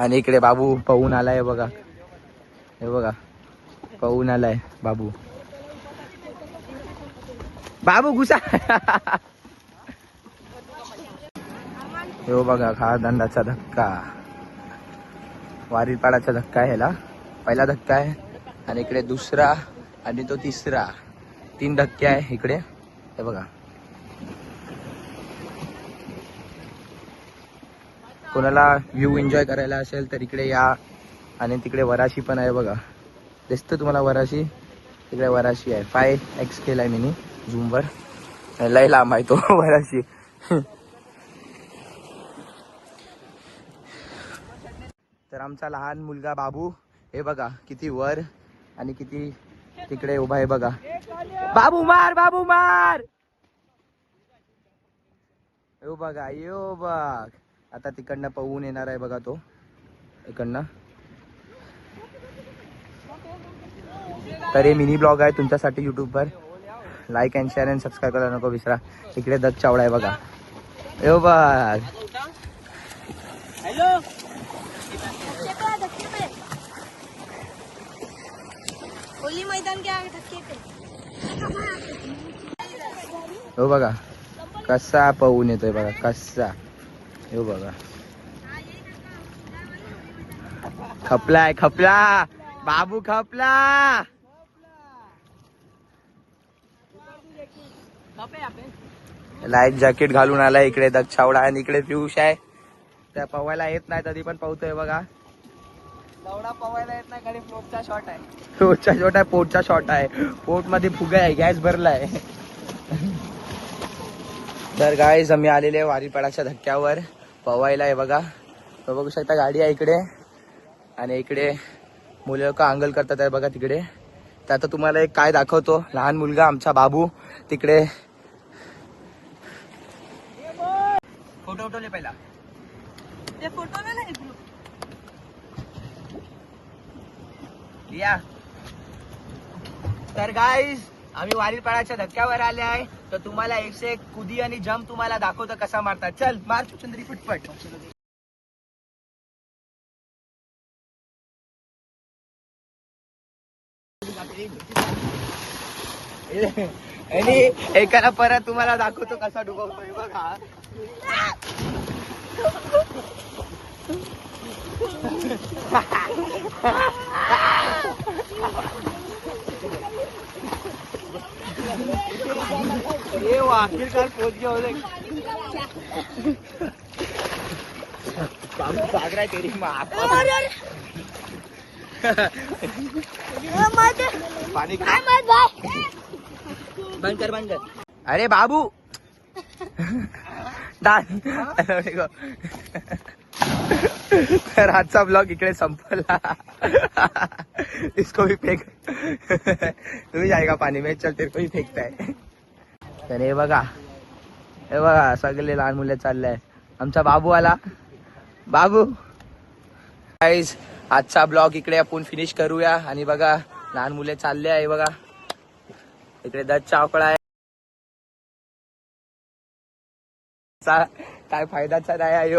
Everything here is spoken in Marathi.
आणि इकडे बाबू पाहून आलाय बघा. हे बघा. पाहून आलाय बाबू. बाबू घुसा. हो बघा हा दंडाचा धक्का. वारीपाडाचा धक्का आहे ह्याला. पहिला धक्का आहे. आणि इकडे दुसरा आणि तो तिसरा. तीन धक्के आहे इकडे. हे बघा. कोणाला व्ह्यू एन्जॉय करायला असेल तर इकडे या. आणि तिकडे वराशी पण आहे बघा. दिसतं तुम्हाला वराशी? तिकडे वराशी आहे. फाय एक्स केलाय मिनी. झूमवर लय लांब आहे तो वराशी. तर आमचा लहान मुलगा बाबू हे बघा किती वर आणि किती तिकडे उभा आहे बघा. बाबू मार बाबू मार! यो बघा यो बघ. आता तिकडनं पळून येणार आहे बघा तो. इकडनं. तर हे मिनी ब्लॉग आहे तुमच्यासाठी यूट्यूबवर like and share and subscribe करायला नको विसरा. इकडे दग चावडा आहे बघा. यो बघ. हो बघा. कसा पळून येतोय बघा. कसा. हो बघा. खपलाय खपला. बाबू खपला. लाईफ जॅकेट घालून आलाय इकडे दक्षावडा आणि इकडे पियुष आहे. त्या पवायला येत नाही तरी पण पावतोय बघा. पवायला येत नाही फ्लोपचा शॉट आहे. पोटचा शॉट आहे पोटचा शॉट आहे. पोटमध्ये फुगा आहे गॅस भरलाय. तर गाईज आम्ही आलेले वारीपाडाच्या धक्क्यावर. पवायला आहे बघा. तर बघू शकता गाडी आहे इकडे. आणि इकडे मुलं लोक अंगल करतात आहे बघा तिकडे. तर आता तुम्हाला एक काय दाखवतो. लहान मुलगा आमचा बाबू तिकडे. फोटो उठवले पहिला. फोटो नाही या. तर गाईज आम्ही वारीपाळाच्या धक्क्यावर आले आहे. तर तुम्हाला एकशे एक कुदी आणि जम्प तुम्हाला दाखवतो कसा मारतात. चल मार चुचंद्री फुटफट. आणि एकाला परत तुम्हाला दाखवतो कसा डुबवतोय बघा. ये वो आखिरकार पहुंच गया बोले बाबू भाग रहा है तेरी माँ पानी बंद कर बंद कर। अरे बाबू. तर आजचा ब्लॉग इकडे संपला। इसको भी फेक। तुम्ही जाएगा पाणी में। चल तेरे को फेकताय तर हे बघा. हे बघा सगळे लहान मुले चालले आमचा बाबू आला. बाबू. काहीच आजचा ब्लॉग इकडे आपण फिनिश करूया. आणि बघा लहान मुले चालले आहे बघा. इकडे दत्त चावकळा आहे. काय फायदाचा नाही आहे